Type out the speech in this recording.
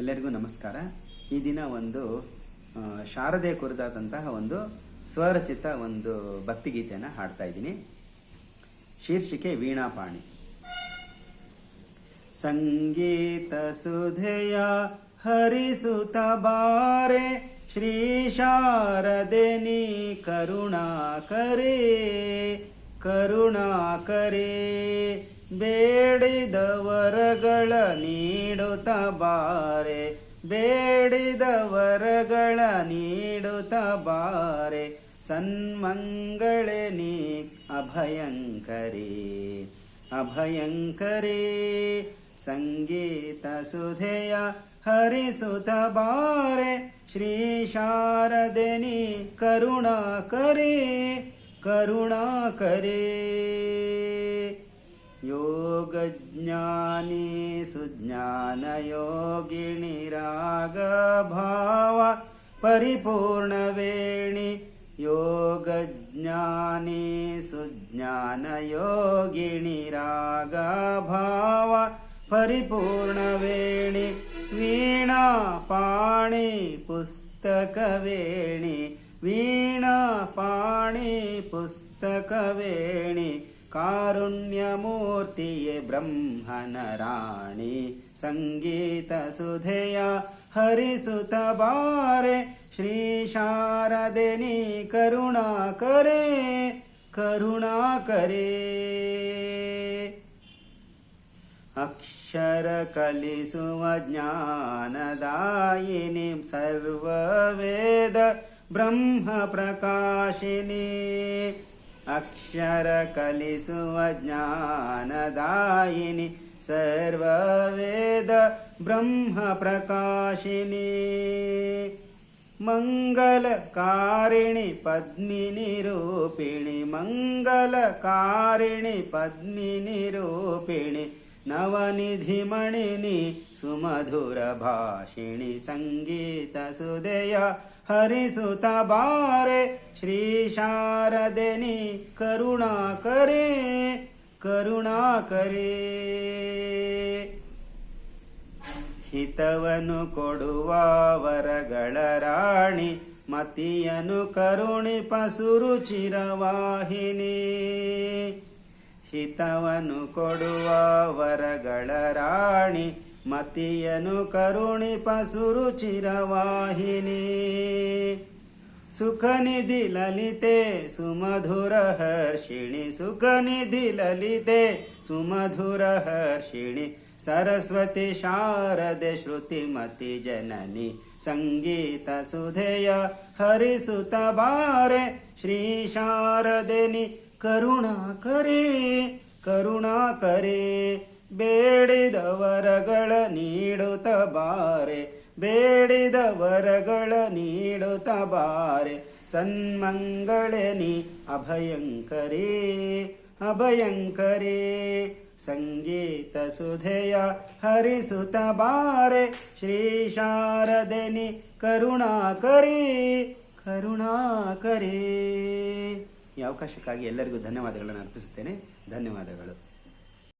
ಎಲ್ಲರಿಗೂ ನಮಸ್ಕಾರ. ಈ ದಿನ ಒಂದು ಶಾರದೆ ಕುರಿತಾದಂತಹ ಒಂದು ಸ್ವರಚಿತ ಒಂದು ಭಕ್ತಿಗೀತೆಯನ್ನು ಹಾಡ್ತಾ ಇದ್ದೀನಿ. ಶೀರ್ಷಿಕೆ ವೀಣಾಪಾಣಿ. ಸಂಗೀತ ಸುಧೆಯ ಹರಿಸುತ ಬಾರೆ, ಶ್ರೀ ಶಾರದೆ ನೀ ಕರುಣಾಕರೇ ಕರುಣಾಕರೇ ಬೇಡಿದ ವರಗಳ ನೀಡುತ್ತ ಬಾರೆ ಬೇಡಿದ ವರಗಳ ನೀಡುತ್ತ ಬಾರೆ, ಸನ್ಮಂಗಳೆ ನೀ ಅಭಯಂಕರಿ ಅಭಯಂಕರಿ, ಸಂಗೀತ ಸುಧೆಯ ಹರಿಸುತ ಬಾರೆ, ಶ್ರೀ ಶಾರದೆ ನೀ ಕರುಣಾಕರಿ, ಕರುಣಾಕರೇ. ज्ञानि सुज्ञानयोगिणि रागभाव परिपूर्णवेणि योगज्ञानी सुज्ञानयोगिणि रागभाव परिपूर्णवेणि वीणा पाणि पुस्तकवेणि वीणा पाणि पुस्तकवेणि कारुण्यमूर्तिये ब्रह्मनराणि सङ्गीतसुधया हरिसुतबारे श्रीशारदिनि हरिसुत करुणाकरे करुणाकरे अक्षरकलिसुवज्ञानदायिनि सर्ववेद ब्रह्मप्रकाशिनि। अक्षरकलिषु ज्ञानदायिनि सर्ववेदब्रह्मप्रकाशिनि मङ्गलकारिणि पद्मिनिरूपिणि मङ्गलकारिणि पद्मिनिरूपिणि ಕಲಿಸುವ ಜ್ಞಾನದಾಯಿನಿ ಸರ್ವವೇದ ಬ್ರಹ್ಮ ಪ್ರಕಾಶಿನಿ ಅಕ್ಷರ ಕಲಿಸುವ ಜ್ಞಾನದಾಯಿನಿ ಸರ್ವವೇದ ಬ್ರಹ್ಮ ಪ್ರಕಾಶಿನಿ ಮಂಗಲಕಾರಿಣಿ ಪದ್ಮಿನಿ ರೂಪಿಣಿ ಮಂಗಲಕಾರಿಣಿ ಪದ್ಮಿನಿ ರೂಪಿಣಿ ನವನಿಧಿ ಮಣಿನಿ ಸುಮಧುರ ಭಾಷಿಣಿ ಸಂಗೀತ ಸುದಯ ಹರಿಸುತ್ತ ಬಾರೆ ಶ್ರೀ ಶಾರದೆ ನೀ ಕರುಣಾಕರೇ ಕರುಣಾಕರೇ ಹಿತವನು ಕೊಡುವ ವರಗಳ ರಾಣಿ ಮತಿಯನು ಕರುಣಿ ಪಸುರು ಚಿರವಾಹಿನಿ ಹಿತವನು ಕೊಡುವ ವರಗಳ ರಾಣಿ, ಮತಿಯನು ಕರುಣಿ ಪಸುರು ಚಿರವಾಹಿನಿ. ಸುಖನಿಧಿ ಲಲಿತೆ, ಸುಮಧುರ ಹರ್ಷಿಣಿ. ಸುಖನಿಧಿ ಲಲಿತೆ, ಸುಮಧುರ ಹರ್ಷಿಣಿ. ಸರಸ್ವತಿ ಶಾರದೆ ಶ್ರುತಿಮತಿ ಜನನಿ. ಸಂಗೀತ ಸುಧೆಯ ಹರಿಸುತ ಬಾರೆ, ಶ್ರೀ ಶಾರದೆನಿ ಕರುಣಾಕರೇ ಕರುಣಾಕರೇ ಬೇಡಿದ ವರಗಳ ನೀಡುತ್ತ ಬಾರೆ ಬೇಡಿದ ವರಗಳ ನೀಡುತ್ತ ಬಾರೆ. ಸನ್ಮಂಗಳನಿ ಅಭಯಂಕರಿ, ಅಭಯಂಕರೇ. ಸಂಗೀತ ಸುಧೆಯ ಹರಿಸುತ್ತ ಬಾರೆ, ಶ್ರೀ ಶಾರದೆನಿ ಕರುಣಾಕರೇ ಕರುಣಾಕರೇ ಈ ಅವಕಾಶಕ್ಕಾಗಿ ಎಲ್ಲರಿಗೂ ಧನ್ಯವಾದಗಳನ್ನು ಅರ್ಪಿಸುತ್ತೇನೆ. ಧನ್ಯವಾದಗಳು.